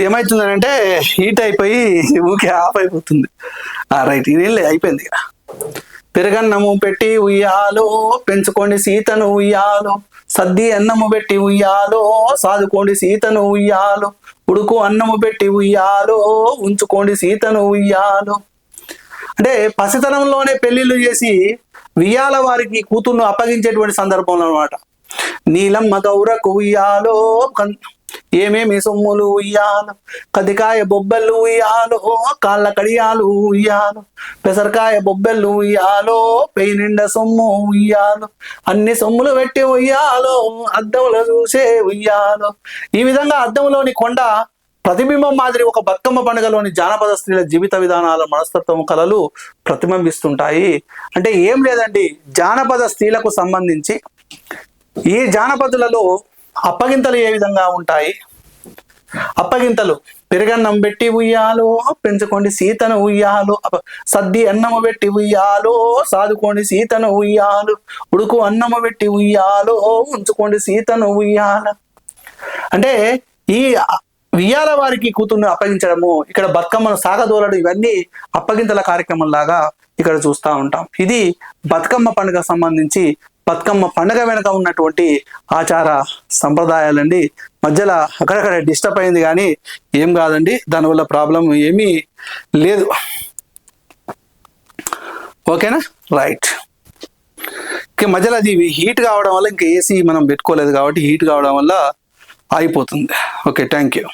ఇది ఏమవుతుందంటే హీట్ అయిపోయి ఊకే ఆఫ్ అయిపోతుంది. రైట్ ఇది అయిపోయింది ఇక. పెరుగన్నము పెట్టి ఉయ్యాలో పెంచుకోండి సీతను ఉయ్యాలో సద్ది అన్నము పెట్టి ఉయ్యాలో సాదుకోండి సీతను ఉయ్యాలో ఉడుకు అన్నము పెట్టి ఉయ్యాలో ఉంచుకోండి సీతను ఉయ్యాలో. అంటే పసితనంలోనే పెళ్ళిళ్ళు చేసి వియ్యాల వారికి కూతుర్ను అప్పగించేటువంటి సందర్భంలో అనమాట నీలమ్మ గౌరకు ఉయ్యాలో ఏమేమి సొమ్ములు ఉయ్యాలో? కదికాయ బొబ్బెలు ఉయ్యాలు కాళ్ళ కడియాలు ఉయ్యాలు. పెసరకాయ బొబ్బెలు ఉయ్యాలో పెయి నిండా సొమ్ము ఉయ్యాలో. అన్ని సొమ్ములు పెట్టి ఉయ్యాలో అద్దంలో చూసే ఉయ్యాలో. ఈ విధంగా అద్దంలోని కొండ ప్రతిబింబం మాదిరి ఒక బతుకమ్మ పండుగలోని జానపద స్త్రీల జీవిత విధానాల మనస్తత్వం కళలు ప్రతిబింబిస్తుంటాయి. అంటే ఏం లేదండి జానపద స్త్రీలకు సంబంధించి ఈ జానపదులలో అప్పగింతలు ఏ విధంగా ఉంటాయి? అప్పగింతలు పెరుగన్నం పెట్టి ఉయ్యాలో పెంచుకోండి సీతను ఉయ్యాలో సద్ది అన్నము పెట్టి ఉయ్యాలో సాదుకోండి సీతను ఉయ్యాలు ఉడుకు అన్నము పెట్టి ఉయ్యాలో ఉంచుకోండి సీతను ఉయ్యాల. అంటే ఈ వియ్యాల వారికి కూతుర్ని అప్పగించడము ఇక్కడ బతుకమ్మను సాగదోలడం ఇవన్నీ అప్పగింతల కార్యక్రమం లాగా ఇక్కడ చూస్తూ ఉంటాం. ఇది బతుకమ్మ పండుగ సంబంధించి బతుకమ్మ పండగ వెనుక ఉన్నటువంటి ఆచార సంప్రదాయాలండి. మధ్యలో అక్కడక్కడ డిస్టర్బ్ అయింది కానీ ఏం కాదండి. దానివల్ల ప్రాబ్లం ఏమీ లేదు. ఓకేనా? రైట్. ఇంకా మధ్యలో అది హీట్ కావడం వల్ల ఇంకా ఏసీ మనం పెట్టుకోలేదు కాబట్టి హీట్ కావడం వల్ల అయిపోతుంది ఓకే థ్యాంక్ యూ.